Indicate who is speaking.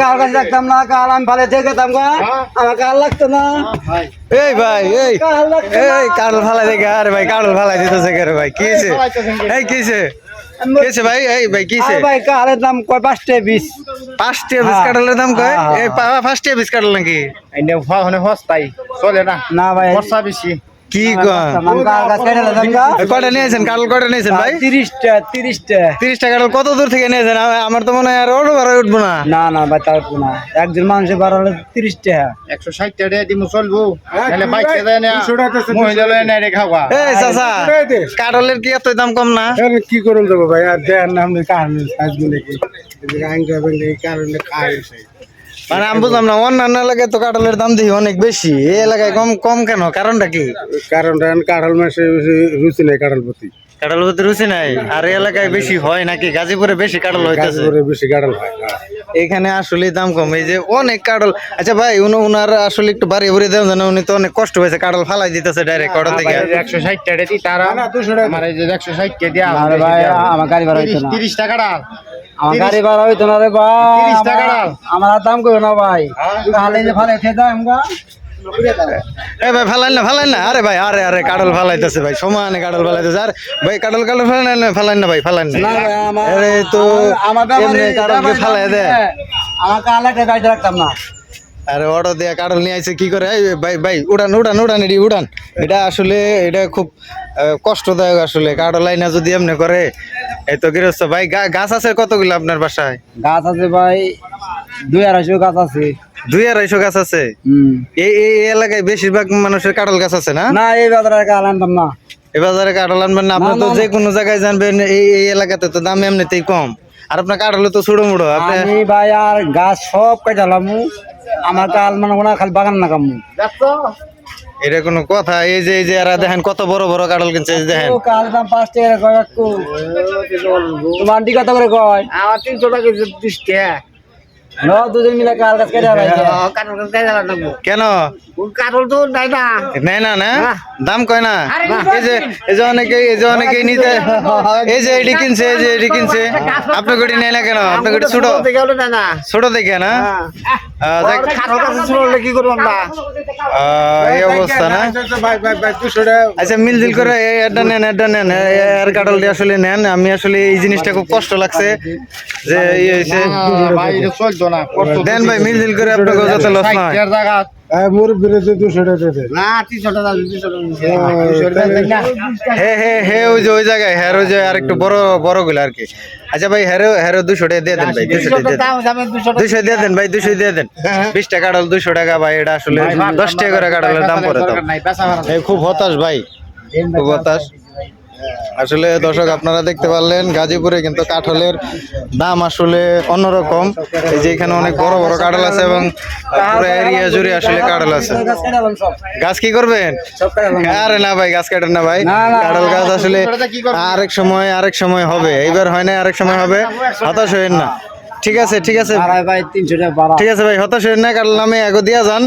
Speaker 1: কাল কাছে রাখতাম না কাল আমি ভালো থেকে যেতাম গা। আমার কাল লাগতো না।
Speaker 2: এই ভাই এই
Speaker 1: কাল
Speaker 2: এই ফালাই দেখে আরে ভাই কাডল ফালাই দিতেছে কে রে ভাই কিছে এই কিছে কিছে ভাই? এই ভাই কিছে
Speaker 1: ভাই কালের দাম কয়? পাঁচটা বিশ।
Speaker 2: পাঁচটা বিস
Speaker 1: হ্যাঁ।
Speaker 2: দাম কয়?
Speaker 1: হ্যাঁ,
Speaker 2: এই পাঁচটা বিস কাডল নাকি?
Speaker 3: এনে চলে না।
Speaker 1: না ভাই।
Speaker 3: বর্ষা বেশি।
Speaker 2: কি কয়টা নিয়েছেন কয়টা নিয়েছেন ভাই
Speaker 1: তিরিশটা
Speaker 2: কত দূর থেকে নিয়েছেন আ- আমার তো মনে হয় আর অটো ভাড়া উঠবো না
Speaker 1: না না ভাই না একজন মানুষের বাড়ালে তিরিশ টাকা
Speaker 3: একশো ষাট টাকা দিমু চলবো তাহলে বাইকে দেয় মহিলা লয় না রে খাওয়া
Speaker 2: এই চাচা কাডলের কি এত দাম কম না
Speaker 4: কি করুন দেবো ভাই আর দেন আপনি কারণ খাই
Speaker 2: মানে আমি বুঝলাম না অন্যান্য এলাকায় তো কাঁঠালের দাম দেখি অনেক বেশি এই এলাকায় কম কম কেন? কারণটা কি?
Speaker 4: কারণটা কাঁঠাল মাসে রুচি নেই কাঁঠাল প্রতি।
Speaker 2: কাঁঠাল প্রতি রুচি নাই? আর এলাকায় বেশি হয় নাকি? গাজীপুরে বেশি কাঁঠাল
Speaker 4: বেশি কাঁঠাল হয় হ্যাঁ।
Speaker 2: এখানে আসলে দাম কম এই যে অনেক কাঁঠাল। আচ্ছা ভাই উনি উনার আসলে একটু বাড়ি ভরে দেন জানো উনি তো অনেক কষ্ট হয়েছে কাঁঠাল ফালাই দিতেছে ডাইরেক্ট অটো থেকে
Speaker 3: একশো ষাট টাকা দিই তারা আমার এই যে একশো ষাট টাকা দিয়া
Speaker 1: আমার গাড়ি ভাড়া
Speaker 3: তিরিশ টাকাটা
Speaker 1: আমার গাড়ি ভাড়া হইতো না রে ভাই আমার- দাম করবে না ভাই। তাহলে যে ভালো খেয়ে দাম গা
Speaker 2: এ ভাই ফালাইন না ফালাইন না। আরে ভাই আরে আরে কাডল ফালাইতেছে ভাই। সমানে কাডল ফালাইতেছে। আর ভাই কাডল কাডল ফালাইন না ফালাইন না ভাই ফালাইন না। আরে তো
Speaker 1: আমার
Speaker 2: কাঁঠালকে ফালাই দে।
Speaker 1: আমার কাল একটা গাড়ি রাখতাম না।
Speaker 2: আরে অর্ডার দিয়ে কাঁঠাল নিয়ে আইছে কি করে? এই ভাই ভাই উড়ান উড়ান উড়ান এটি উড়ান। এটা আসলে এটা খুব কষ্টদায়ক আসলে। কাঁঠাল আইনা যদি এমনি করে এই তো গৃহস্থ। ভাই গাছ আছে কতগুলো আপনার বাসায়?
Speaker 1: গাছ আছে ভাই দুই আড়াইশো গাছ আছে।
Speaker 2: দুই আড়াইশো গাছ আছে? এই এই এই এলাকায় বেশিরভাগ মানুষের কাঁঠাল গাছ আছে না?
Speaker 1: না এই বাজারে কাল আনতাম না।
Speaker 2: এ বাজারে কাঁঠাল আনবেন না আপনি তো যে কোনো জায়গায় জানবেন এই এই এলাকাতে তো দাম এমনিতেই কম। আর আপনার কাঁঠাল তো ছোটো মুড়ো আপনি
Speaker 1: ভাই আর গাছ সব কাটালাম আমার কাল মানে ওনা খালি বাগান না কামু
Speaker 2: এটা কোনো কথা এই যে এই যে এরা দেখেন কত বড় বড় কাঁঠাল কিনছে দেখেন।
Speaker 1: কাল দাম পাঁচ টাকা কয় একটু তোমার কত করে কয়?
Speaker 3: আমার তিনশো টাকা তিরিশ টাকা।
Speaker 2: কেন?
Speaker 3: কাঠল তো দেয় না।
Speaker 2: নেয় না না? দাম কয় না? এই যে এই যে অনেকে এই যে অনেকে নিতে এই যে এটি কিনছে এই যে এটি কিনছে। আপনি গড়ি নেয় না কেন? গড়ি ছোট। ছোট দেখে না এই অবস্থা না?
Speaker 4: দুশো টাকা।
Speaker 2: আচ্ছা মিলজিল করে এটা নেন এটা নেন। এর কাটলটি আসলে নেন। আমি আসলে এই জিনিসটা খুব কষ্ট লাগছে যে ইয়ে হয়েছে
Speaker 3: না
Speaker 2: দেন ভাই মিলজিল করে আপনাকে যাতে লস না হয়
Speaker 3: জায়গা
Speaker 4: মোর বিরুদ্ধে দুশো টাকা দেন
Speaker 3: না তিনশো টাকা তিনশো টাকা
Speaker 2: হে হে হে ওই যে ওই জায়গায় হ্যাঁ ওই যে আর একটু বড় বড়গুলো আর কি। আচ্ছা ভাই হ্যারো হ্যারো দুশো টাকা দিয়ে দেন ভাই দুশো টাকা দিয়ে দেন।
Speaker 3: দাম আমি দুশো
Speaker 2: দুশো দিয়ে দেন ভাই দুশো দিয়ে দেন। বিশ টাকা কাটল দুশো টাকা ভাই এটা আসলে দশ টাকা করে কাটলের দাম পড়ে তো খুব হতাশ ভাই খুব হতাশ। আসলে দর্শক আপনারা দেখতে পারলেন গাজীপুরে কিন্তু কাঁঠালের দাম আসলে অন্যরকম। এই যে এখানে অনেক বড় বড় কাঁঠাল আছে এবং পুরো এরিয়া জুড়ে আসলে কাঁঠাল আছে।
Speaker 1: গাছ
Speaker 2: কি করবেন? আরে না ভাই গাছ কাটেন না ভাই। কাঁঠাল গাছ আসলে আরেক সময় আরেক সময় হবে। এইবার হয় না আরেক সময় হবে। হতাশ হইেন না। ঠিক আছে ঠিক আছে। ঠিক আছে ভাই হতাশ হইেন না কারণ আমি এগো দিয়া যান।